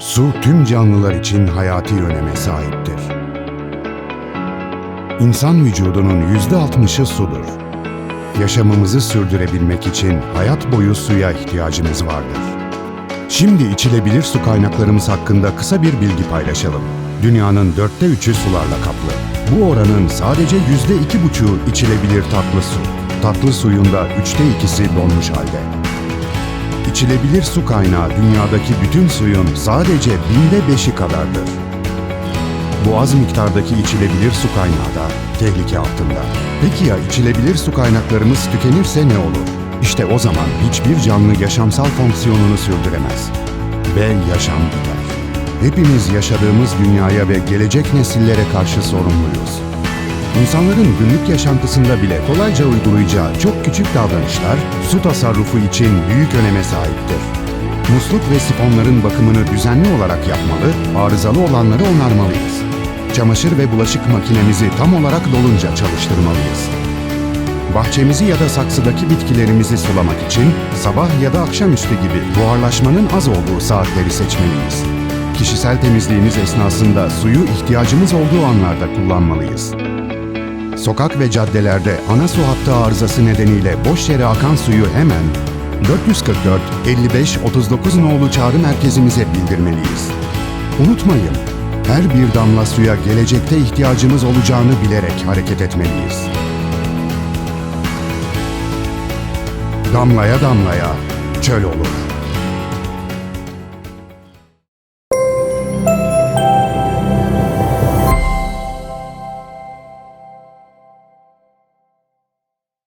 Su tüm canlılar için hayati öneme sahiptir. İnsan vücudunun yüzde altmışı sudur. Yaşamımızı sürdürebilmek için hayat boyu suya ihtiyacımız vardır. Şimdi içilebilir su kaynaklarımız hakkında kısa bir bilgi paylaşalım. Dünyanın dörtte üçü sularla kaplı. Bu oranın sadece yüzde iki buçuğu içilebilir tatlı su. Tatlı suyun da üçte ikisi donmuş halde. İçilebilir su kaynağı dünyadaki bütün suyun sadece binde beşi kadardır. Bu az miktardaki içilebilir su kaynağı da tehlike altında. Peki ya içilebilir su kaynaklarımız tükenirse ne olur? İşte o zaman hiçbir canlı yaşamsal fonksiyonunu sürdüremez. Ve yaşam biter. Hepimiz yaşadığımız dünyaya ve gelecek nesillere karşı sorumluyuz. İnsanların günlük yaşantısında bile kolayca uygulayacağı çok küçük davranışlar su tasarrufu için büyük öneme sahiptir. Musluk ve sifonların bakımını düzenli olarak yapmalı, arızalı olanları onarmalıyız. Çamaşır ve bulaşık makinemizi tam olarak dolunca çalıştırmalıyız. Bahçemizi ya da saksıdaki bitkilerimizi sulamak için sabah ya da akşamüstü gibi buharlaşmanın az olduğu saatleri seçmeliyiz. Kişisel temizliğimiz esnasında suyu ihtiyacımız olduğu anlarda kullanmalıyız. Sokak ve caddelerde ana su hattı arızası nedeniyle boş yere akan suyu hemen 444 55 39 nolu çağrı merkezimize bildirmeliyiz. Unutmayın, her bir damla suya gelecekte ihtiyacımız olacağını bilerek hareket etmeliyiz. Damlaya damlaya çöl olur.